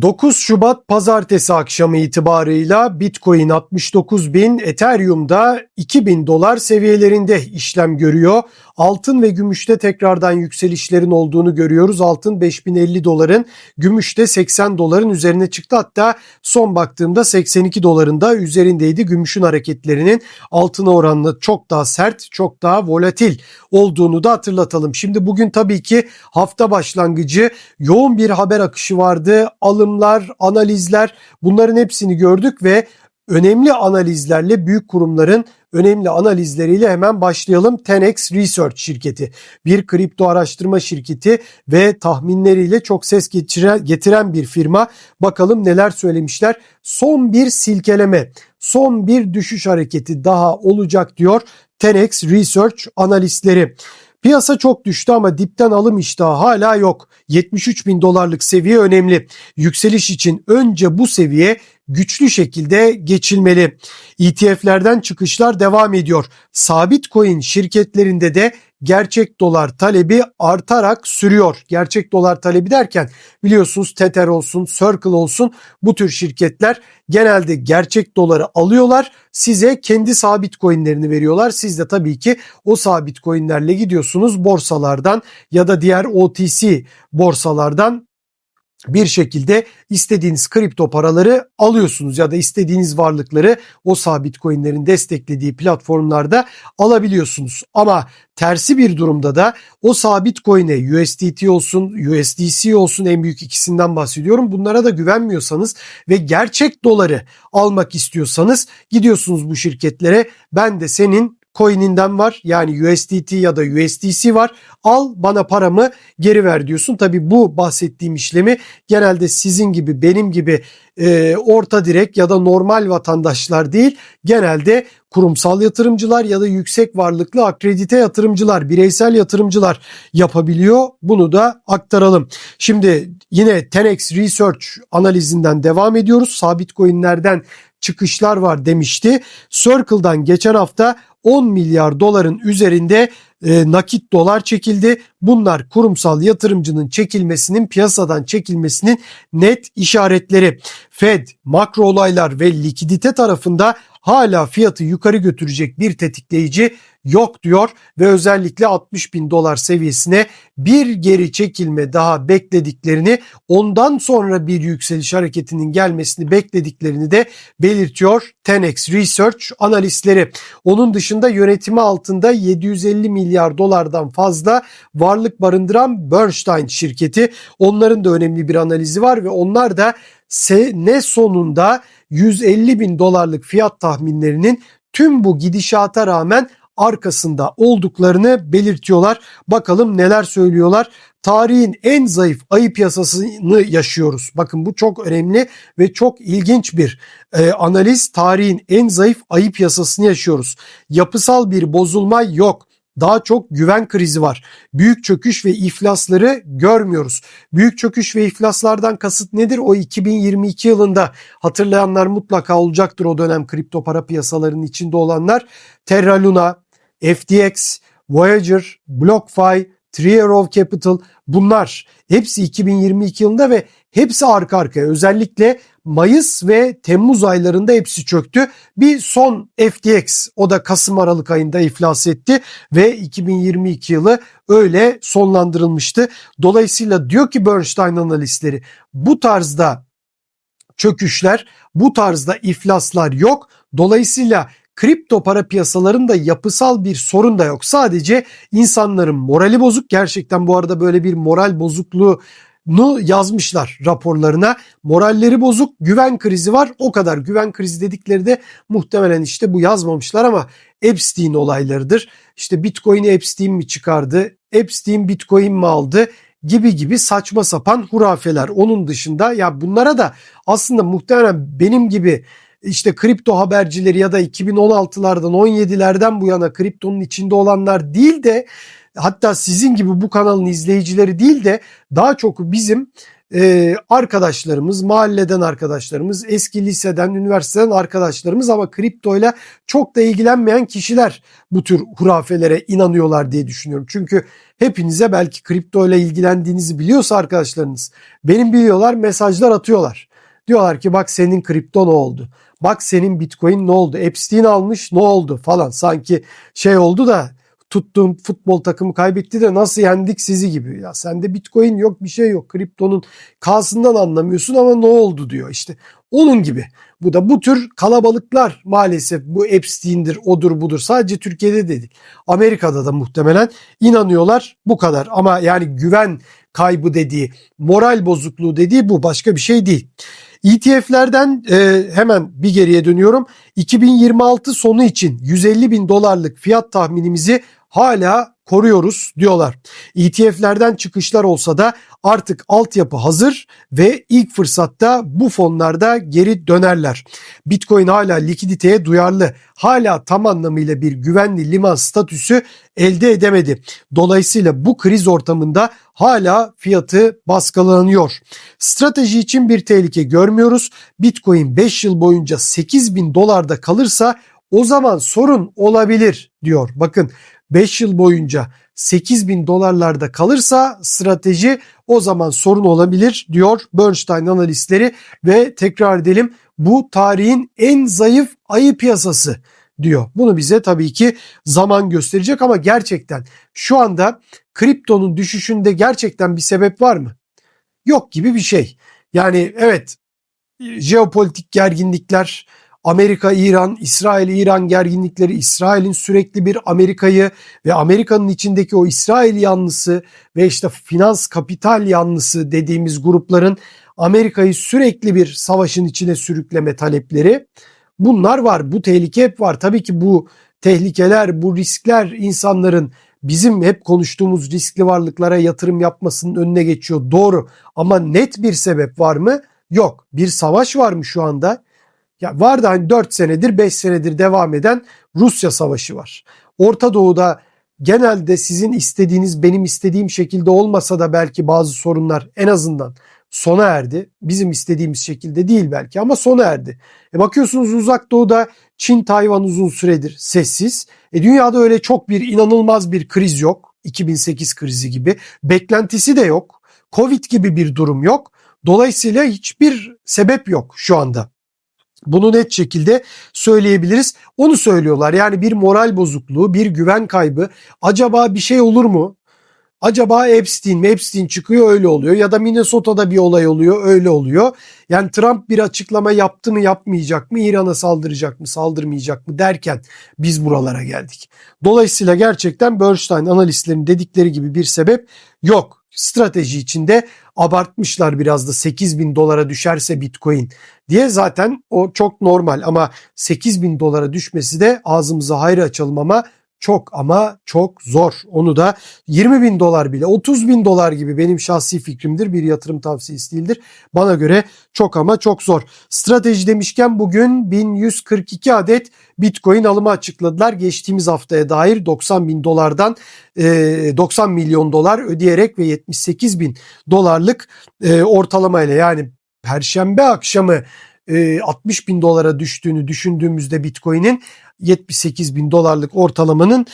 9 Şubat pazartesi akşamı itibarıyla Bitcoin 69 bin, Ethereum'da 2000 dolar seviyelerinde işlem görüyor. Altın ve gümüşte tekrardan yükselişlerin olduğunu görüyoruz. Altın 5050 doların, gümüşte 80 doların üzerine çıktı. Hatta son baktığımda 82 doların da üzerindeydi. Gümüşün hareketlerinin altına oranla çok daha sert, çok daha volatil olduğunu da hatırlatalım. Şimdi bugün tabii ki hafta başlangıcı yoğun bir haber akışı vardı. Alımlar, analizler bunların hepsini gördük ve önemli analizlerle büyük kurumların önemli analizleriyle hemen başlayalım. 10x Research şirketi bir kripto araştırma şirketi ve tahminleriyle çok ses getiren, bir firma. Bakalım neler söylemişler. Son bir silkeleme, son bir düşüş hareketi daha olacak diyor 10x Research analistleri. Piyasa çok düştü ama dipten alım iştahı hala yok. 73 bin dolarlık seviye önemli. Yükseliş için önce bu seviye güçlü şekilde geçilmeli. ETF'lerden çıkışlar devam ediyor. Sabit coin şirketlerinde de gerçek dolar talebi artarak sürüyor. Gerçek dolar talebi derken biliyorsunuz Tether olsun, Circle olsun bu tür şirketler genelde gerçek doları alıyorlar. Size kendi sabit coinlerini veriyorlar. Siz de tabii ki o sabit coinlerle gidiyorsunuz borsalardan ya da diğer OTC borsalardan bir şekilde istediğiniz kripto paraları alıyorsunuz ya da istediğiniz varlıkları o sabit coinlerin desteklediği platformlarda alabiliyorsunuz. Ama tersi bir durumda da o sabit coin'e USDT olsun, USDC olsun en büyük ikisinden bahsediyorum. Bunlara da güvenmiyorsanız ve gerçek doları almak istiyorsanız gidiyorsunuz bu şirketlere. Ben de senin coin'inden var. Yani USDT ya da USDC var. Al bana paramı geri ver diyorsun. Tabi bu bahsettiğim işlemi genelde sizin gibi benim gibi e, orta direk ya da normal vatandaşlar değil genelde kurumsal yatırımcılar ya da yüksek varlıklı akredite yatırımcılar, bireysel yatırımcılar yapabiliyor. Bunu da aktaralım. Şimdi yine 10x Research analizinden devam ediyoruz. Sabit coinlerden çıkışlar var demişti. Circle'dan geçen hafta 10 milyar doların üzerinde e, nakit dolar çekildi. Bunlar kurumsal yatırımcının çekilmesinin piyasadan çekilmesinin net işaretleri. Fed makro olaylar ve likidite tarafında hala fiyatı yukarı götürecek bir tetikleyici yok diyor ve özellikle 60 bin dolar seviyesine bir geri çekilme daha beklediklerini ondan sonra bir yükseliş hareketinin gelmesini beklediklerini de belirtiyor 10x Research analistleri. Onun dışında yönetimi altında 750 milyar dolardan fazla varlık barındıran Bernstein şirketi onların da önemli bir analizi var ve onlar da ne sonunda 150 bin dolarlık fiyat tahminlerinin tüm bu gidişata rağmen arkasında olduklarını belirtiyorlar. Bakalım neler söylüyorlar. Tarihin en zayıf ayı piyasasını yaşıyoruz. Bakın bu çok önemli ve çok ilginç bir e, analiz. Tarihin en zayıf ayı piyasasını yaşıyoruz. Yapısal bir bozulma yok daha çok güven krizi var. Büyük çöküş ve iflasları görmüyoruz. Büyük çöküş ve iflaslardan kasıt nedir? O 2022 yılında hatırlayanlar mutlaka olacaktır o dönem kripto para piyasalarının içinde olanlar. Terra Luna, FTX, Voyager, BlockFi, Trier of Capital bunlar hepsi 2022 yılında ve hepsi arka arkaya özellikle Mayıs ve Temmuz aylarında hepsi çöktü. Bir son FTX o da Kasım Aralık ayında iflas etti ve 2022 yılı öyle sonlandırılmıştı. Dolayısıyla diyor ki Bernstein analistleri bu tarzda çöküşler, bu tarzda iflaslar yok. Dolayısıyla kripto para piyasalarında yapısal bir sorun da yok. Sadece insanların morali bozuk. Gerçekten bu arada böyle bir moral bozukluğu nu yazmışlar raporlarına. Moralleri bozuk, güven krizi var. O kadar güven krizi dedikleri de muhtemelen işte bu yazmamışlar ama Epstein olaylarıdır. İşte Bitcoin'i Epstein mi çıkardı? Epstein Bitcoin mi aldı? gibi gibi saçma sapan hurafeler. Onun dışında ya bunlara da aslında muhtemelen benim gibi işte kripto habercileri ya da 2016'lardan 17'lerden bu yana kriptonun içinde olanlar değil de hatta sizin gibi bu kanalın izleyicileri değil de daha çok bizim e, arkadaşlarımız, mahalleden arkadaşlarımız, eski liseden, üniversiteden arkadaşlarımız ama kriptoyla çok da ilgilenmeyen kişiler bu tür hurafelere inanıyorlar diye düşünüyorum. Çünkü hepinize belki kriptoyla ilgilendiğinizi biliyorsa arkadaşlarınız benim biliyorlar mesajlar atıyorlar. Diyorlar ki bak senin kripto ne oldu? Bak senin bitcoin ne oldu? Epstein almış ne oldu falan. Sanki şey oldu da tuttuğum futbol takımı kaybetti de nasıl yendik sizi gibi. Ya sende bitcoin yok bir şey yok. Kriptonun kasından anlamıyorsun ama ne oldu diyor işte. Onun gibi. Bu da bu tür kalabalıklar maalesef bu Epstein'dir, odur budur. Sadece Türkiye'de değil. Amerika'da da muhtemelen inanıyorlar bu kadar. Ama yani güven kaybı dediği, moral bozukluğu dediği bu başka bir şey değil. ETF'lerden e, hemen bir geriye dönüyorum. 2026 sonu için 150 bin dolarlık fiyat tahminimizi hala koruyoruz diyorlar. ETF'lerden çıkışlar olsa da artık altyapı hazır ve ilk fırsatta bu fonlarda geri dönerler. Bitcoin hala likiditeye duyarlı. Hala tam anlamıyla bir güvenli liman statüsü elde edemedi. Dolayısıyla bu kriz ortamında hala fiyatı baskılanıyor. Strateji için bir tehlike görmüyoruz. Bitcoin 5 yıl boyunca 8 bin dolarda kalırsa o zaman sorun olabilir diyor. Bakın 5 yıl boyunca 8 bin dolarlarda kalırsa strateji o zaman sorun olabilir diyor Bernstein analistleri ve tekrar edelim bu tarihin en zayıf ayı piyasası diyor. Bunu bize tabii ki zaman gösterecek ama gerçekten şu anda kriptonun düşüşünde gerçekten bir sebep var mı? Yok gibi bir şey. Yani evet jeopolitik gerginlikler, Amerika, İran, İsrail, İran gerginlikleri, İsrail'in sürekli bir Amerika'yı ve Amerika'nın içindeki o İsrail yanlısı ve işte finans kapital yanlısı dediğimiz grupların Amerika'yı sürekli bir savaşın içine sürükleme talepleri bunlar var. Bu tehlike hep var. Tabii ki bu tehlikeler, bu riskler insanların bizim hep konuştuğumuz riskli varlıklara yatırım yapmasının önüne geçiyor. Doğru ama net bir sebep var mı? Yok. Bir savaş var mı şu anda? Ya var da hani 4 senedir 5 senedir devam eden Rusya savaşı var. Orta Doğu'da genelde sizin istediğiniz benim istediğim şekilde olmasa da belki bazı sorunlar en azından sona erdi. Bizim istediğimiz şekilde değil belki ama sona erdi. E bakıyorsunuz uzak doğuda Çin, Tayvan uzun süredir sessiz. E dünyada öyle çok bir inanılmaz bir kriz yok. 2008 krizi gibi. Beklentisi de yok. Covid gibi bir durum yok. Dolayısıyla hiçbir sebep yok şu anda. Bunu net şekilde söyleyebiliriz. Onu söylüyorlar. Yani bir moral bozukluğu, bir güven kaybı. Acaba bir şey olur mu? Acaba Epstein mi? Epstein çıkıyor öyle oluyor. Ya da Minnesota'da bir olay oluyor öyle oluyor. Yani Trump bir açıklama yaptı mı yapmayacak mı? İran'a saldıracak mı saldırmayacak mı derken biz buralara geldik. Dolayısıyla gerçekten Bernstein analistlerin dedikleri gibi bir sebep yok. Strateji içinde abartmışlar biraz da 8 bin dolara düşerse Bitcoin diye zaten o çok normal ama 8 bin dolara düşmesi de ağzımıza hayır açalım ama çok ama çok zor. Onu da 20 bin dolar bile 30 bin dolar gibi benim şahsi fikrimdir. Bir yatırım tavsiyesi değildir. Bana göre çok ama çok zor. Strateji demişken bugün 1142 adet Bitcoin alımı açıkladılar. Geçtiğimiz haftaya dair 90 bin dolardan 90 milyon dolar ödeyerek ve 78 bin dolarlık ortalamayla yani Perşembe akşamı 60 bin dolara düştüğünü düşündüğümüzde Bitcoin'in 78 bin dolarlık ortalamanın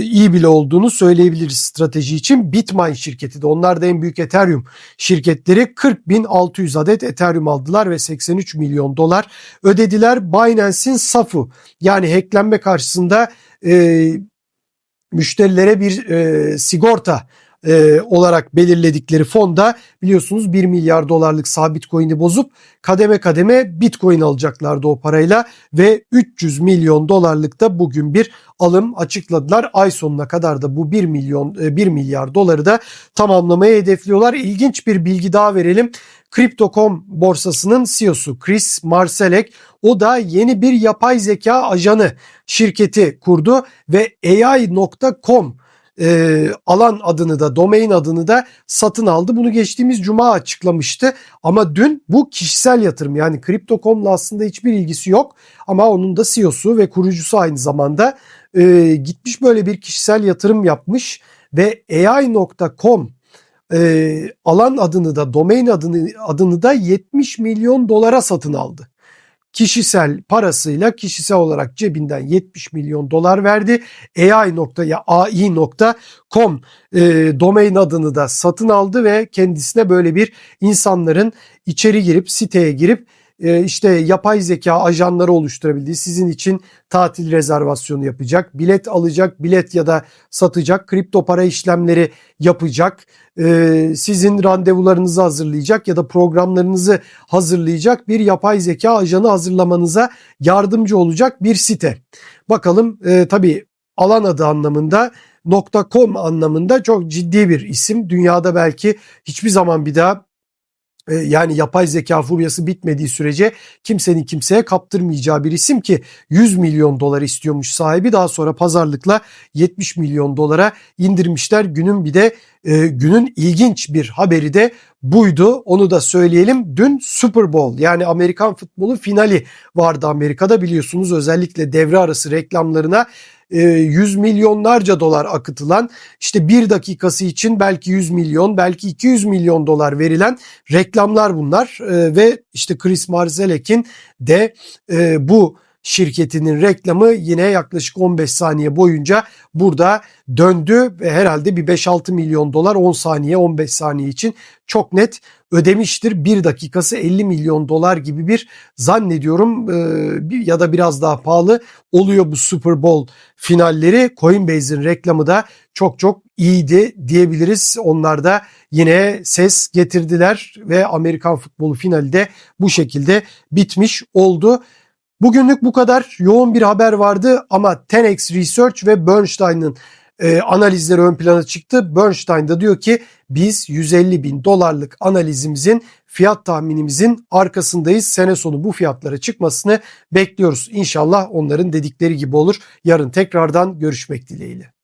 iyi bile olduğunu söyleyebiliriz strateji için. Bitmain şirketi de onlar da en büyük Ethereum şirketleri 40 bin 600 adet Ethereum aldılar ve 83 milyon dolar ödediler. Binance'in SAF'u yani hacklenme karşısında e, müşterilere bir e, sigorta e, olarak belirledikleri fonda biliyorsunuz 1 milyar dolarlık sabit coin'i bozup kademe kademe bitcoin alacaklardı o parayla ve 300 milyon dolarlık da bugün bir alım açıkladılar. Ay sonuna kadar da bu 1 milyon 1 e, milyar doları da tamamlamaya hedefliyorlar. İlginç bir bilgi daha verelim. Crypto.com borsasının CEO'su Chris Marcelek o da yeni bir yapay zeka ajanı şirketi kurdu ve AI.com e, alan adını da domain adını da satın aldı. Bunu geçtiğimiz cuma açıklamıştı. Ama dün bu kişisel yatırım yani Crypto.com'la aslında hiçbir ilgisi yok. Ama onun da CEO'su ve kurucusu aynı zamanda e, gitmiş böyle bir kişisel yatırım yapmış ve AI.com e, alan adını da domain adını adını da 70 milyon dolara satın aldı. Kişisel parasıyla kişisel olarak cebinden 70 milyon dolar verdi. AI.ya AI.com e, domain adını da satın aldı ve kendisine böyle bir insanların içeri girip siteye girip işte yapay zeka ajanları oluşturabildiği sizin için tatil rezervasyonu yapacak, bilet alacak, bilet ya da satacak, kripto para işlemleri yapacak, e, sizin randevularınızı hazırlayacak ya da programlarınızı hazırlayacak bir yapay zeka ajanı hazırlamanıza yardımcı olacak bir site. Bakalım e, tabii alan adı anlamında .com anlamında çok ciddi bir isim. Dünyada belki hiçbir zaman bir daha yani yapay zeka furyası bitmediği sürece kimsenin kimseye kaptırmayacağı bir isim ki 100 milyon dolar istiyormuş sahibi daha sonra pazarlıkla 70 milyon dolara indirmişler. Günün bir de e, günün ilginç bir haberi de buydu. Onu da söyleyelim. Dün Super Bowl yani Amerikan futbolu finali vardı Amerika'da biliyorsunuz özellikle devre arası reklamlarına e, yüz milyonlarca dolar akıtılan işte bir dakikası için belki 100 milyon belki 200 milyon dolar verilen reklamlar bunlar. E, ve işte Chris Marzelek'in de e, bu şirketinin reklamı yine yaklaşık 15 saniye boyunca burada döndü. Ve herhalde bir 5-6 milyon dolar 10 saniye 15 saniye için çok net ödemiştir. Bir dakikası 50 milyon dolar gibi bir zannediyorum e, ya da biraz daha pahalı oluyor bu Super Bowl finalleri. Coinbase'in reklamı da çok çok iyiydi diyebiliriz. Onlar da yine ses getirdiler ve Amerikan futbolu finali de bu şekilde bitmiş oldu. Bugünlük bu kadar yoğun bir haber vardı ama 10x Research ve Bernstein'ın e, analizleri ön plana çıktı. Bernstein da diyor ki biz 150 bin dolarlık analizimizin fiyat tahminimizin arkasındayız. Sene sonu bu fiyatlara çıkmasını bekliyoruz. İnşallah onların dedikleri gibi olur. Yarın tekrardan görüşmek dileğiyle.